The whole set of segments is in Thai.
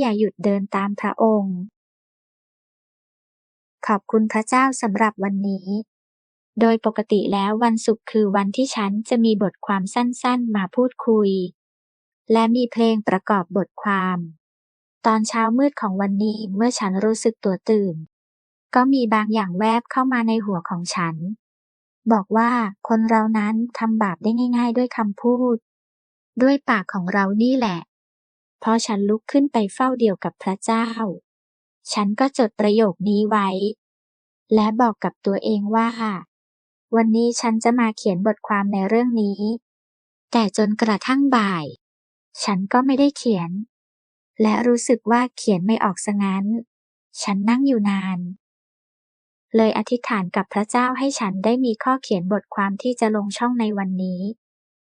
อย่าหยุดเดินตามพระองค์ ขอบคุณพระเจ้าสำหรับวันนี้ โดยปกติแล้ววันศุกร์คือวันที่ฉันจะมีบทความสั้นๆ มาพูดคุย และมีเพลงประกอบบทความ ตอนเช้ามืดของวันนี้เมื่อฉันรู้สึกตัวตื่น ก็มีบางอย่างแวบเข้ามาในหัวของฉัน บอกว่าคนเรานั้นทำบาปได้ง่าย ๆ ด้วยคำพูด ด้วยปากของเรานี่แหละ พอฉันลุกขึ้นไปเฝ้าเดียวกับพระเจ้า ฉันก็จดประโยคนี้ไว้ และบอกกับตัวเองว่า วันนี้ฉันจะมาเขียนบทความในเรื่องนี้ แต่จนกระทั่งบ่าย ฉันก็ไม่ได้เขียน และรู้สึกว่าเขียนไม่ออกซะงั้น ฉันนั่งอยู่นาน เลยอธิษฐานกับพระเจ้าให้ฉันได้มีข้อเขียนบทความที่จะลงช่องในวันนี้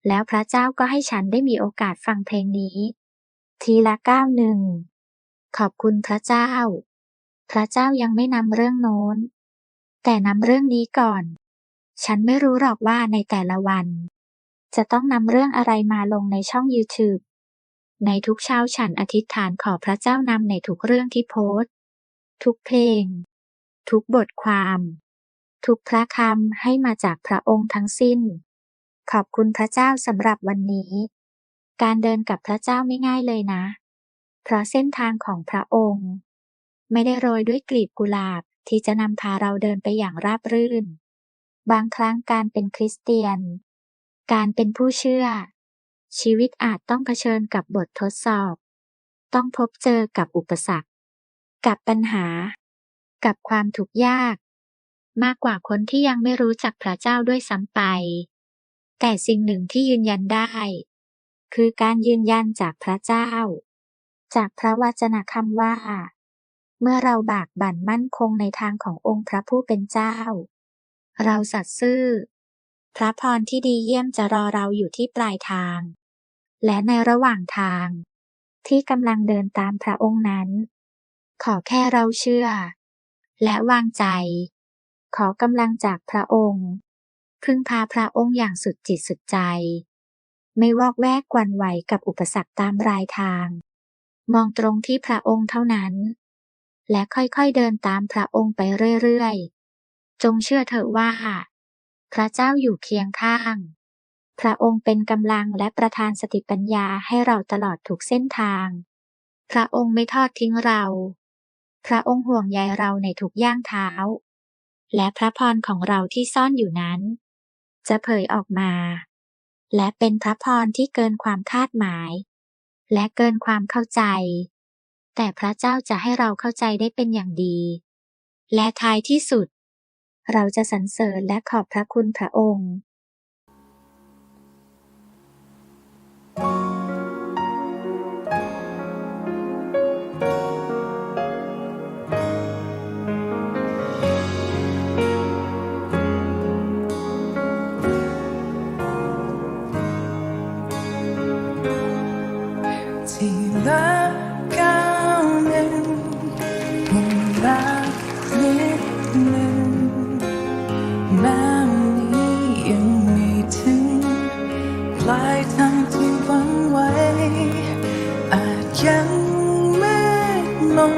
แล้วพระเจ้าก็ให้ฉันได้มีโอกาสฟังเพลงนี้ ทีละก้าวหนึ่ง ขอบคุณพระเจ้า พระเจ้ายังไม่นำเรื่องโน้น แต่นำเรื่องนี้ก่อน ฉันไม่รู้หรอกว่าในแต่ละวัน จะต้องนำเรื่องอะไรมาลงในช่อง YouTube ในทุกเช้าฉันอธิษฐานขอพระเจ้านำในทุกเรื่องที่โพสต์ทุกเพลง ทุกบทความ ทุกพระคำให้มาจากพระองค์ทั้งสิ้น ขอบคุณพระเจ้าสำหรับวันนี้ การเดินกับพระเจ้าไม่ง่ายเลยนะ เพราะเส้นทางของพระองค์ ไม่ได้โรยด้วยกลีบกุหลาบที่จะนำพาเราเดินไปอย่างราบรื่น บางครั้งการเป็นคริสเตียน การเป็นผู้เชื่อ ชีวิตอาจต้องเผชิญกับบททดสอบ ต้องพบเจอกับอุปสรรค กับปัญหา กับความทุกข์ยาก มากกว่าคนที่ยังไม่รู้จักพระเจ้าด้วยซ้ำไป แต่สิ่งหนึ่งที่ยืนยันได้ คือการยืนยันจากพระเจ้า จากพระวจนะคำว่า เมื่อเราบากบั่นมั่นคงในทางขององค์พระผู้เป็นเจ้า เราสัตย์ซื่อ พระพรที่ดีเยี่ยมจะรอเราอยู่ที่ปลายทาง และในระหว่างทาง ที่กำลังเดินตามพระองค์นั้น ขอแค่เราเชื่อ และวางใจ ขอกำลังจากพระองค์ พึ่งพาพระองค์อย่างสุดจิตสุดใจ ไม่วอกแวกกวันไหวกับอุปสรรคตามรายทาง มองตรงที่พระองค์เท่านั้น และค่อยๆเดินตามพระองค์ไปเรื่อยๆ จงเชื่อเถอะว่า พระเจ้าอยู่เคียงข้าง พระองค์เป็นกำลังและประทานสติปัญญาให้เราตลอดทุกเส้นทาง พระองค์ไม่ทอดทิ้งเรา พระองค์ห่วงใยเราในทุกย่างเท้า และพระพรของเราที่ซ่อนอยู่นั้น จะเผยออกมา และเป็นพระพรที่เกินความคาดหมาย และเกินความเข้าใจ แต่พระเจ้าจะให้เราเข้าใจได้เป็นอย่างดี และท้ายที่สุด เราจะสรรเสริญและขอบพระคุณพระองค์ ทีละก้าวหนึ่งมันรักนิดหนึ่งแม้ำนี้ยังไม่ถึงปลายทางที่หวังไว้ อาจยังมืดมน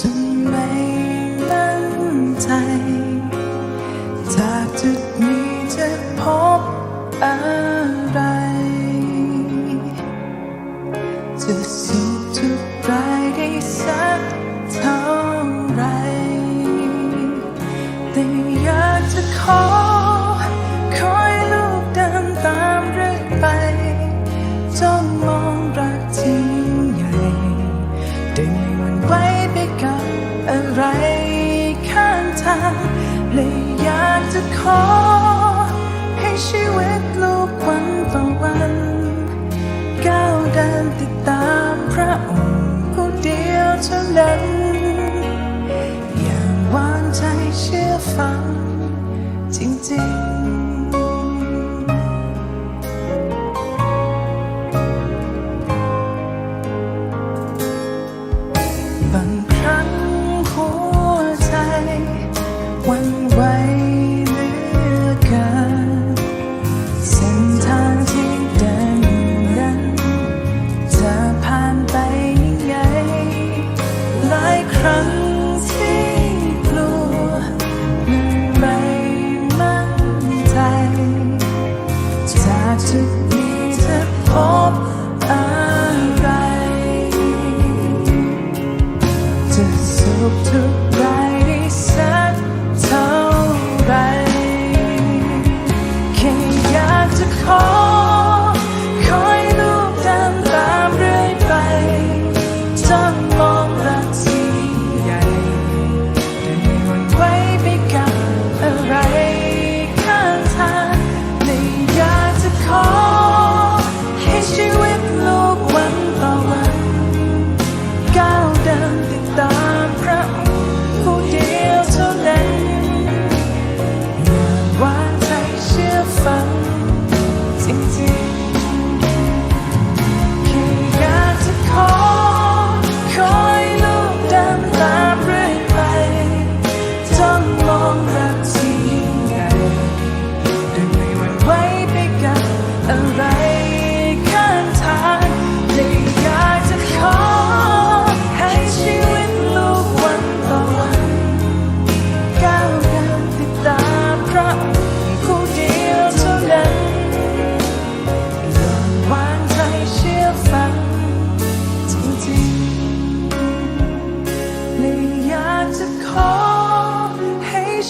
จนไม่มั่นใจจากจุดนี้จะพบอะไร ติดตามพระองค์คนเดียวเท่านั้น อย่างวางใจเชื่อฟังจริงๆ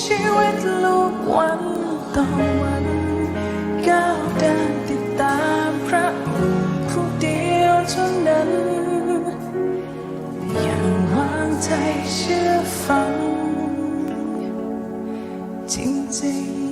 ชีวิตลูกวันต่อวันก้าวเดินติดตามพระองค์ผู้เดียวเท่านั้นอย่างวางใจเชื่อฟังจริงๆ